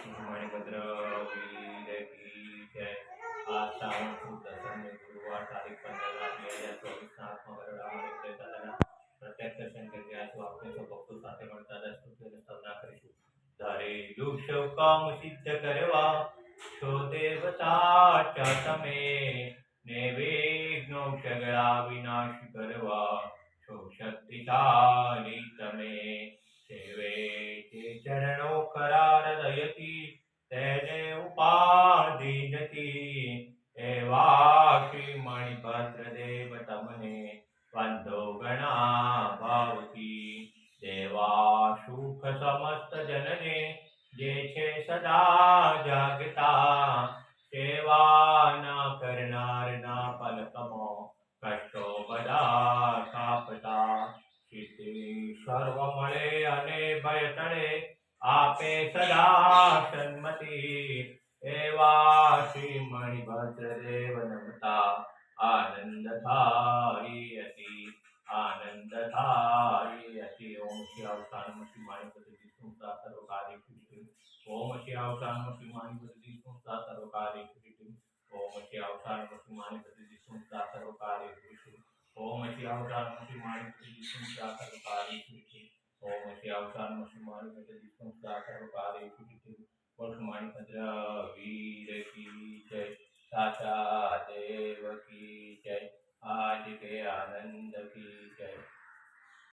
मणिभद्र वीर की जय आज श्रावण शुद्ध संध्या गुरुवार तारीख पंधरा બે હજાર ચોવીસના આત્મવરડા અને દાદાના પ્રત્યક્ષ દર્શન કરી રહ્યા છો આપણે સૌ ભક્તો સાથે મળતા દાદા સ્તુતિ અને સ્તવના કરીશું ધારેલું શવ કામ સિદ્ધ કરવા છો દેવતા ચ તમે ને વિઘ્નો સગળા વિનાશ કરવા છો શક્તિશાળી તમે સેવે તે ચરણો કરા હૃદયથી તેને ઉપાધિ નથી. એવા શ્રી મણિભદ્ર દેવ તમને વંદો ગણા ભાવથી. દેવા સુખ સમસ્ત જનને જે છે સદા જાગતા. સેવા ના કરનાર ના પલકમો કષ્ટો બધા કાપતા. સર્વ મળે અને ભય ટળે. आपे सदा सन्मति एवा श्रीमणिभद्रदेव नमता आनन्दधारियति आनन्दधारियति ॐ श्री अवसानम श्रीमाणि पतिति संस्था सर्वकार्येषु कृतिम् ॐ श्री अवसानम श्रीमाणि पतिति संस्था सर्वकार्येषु कृतिम् ॐ श्री अवसानम श्रीमाणि पतिति संस्था सर्वकार्येषु कृतिम् ॐ श्री अवसानम श्रीमाणि पतिति संस्था सर्वकार्येषु कृतिम् ओम अश्यावसान मशुमानी मजलिसम साकर कारेषु चिति वर्षमाणी भद्रा वीर की जय साचा देव की जय आज के आनंद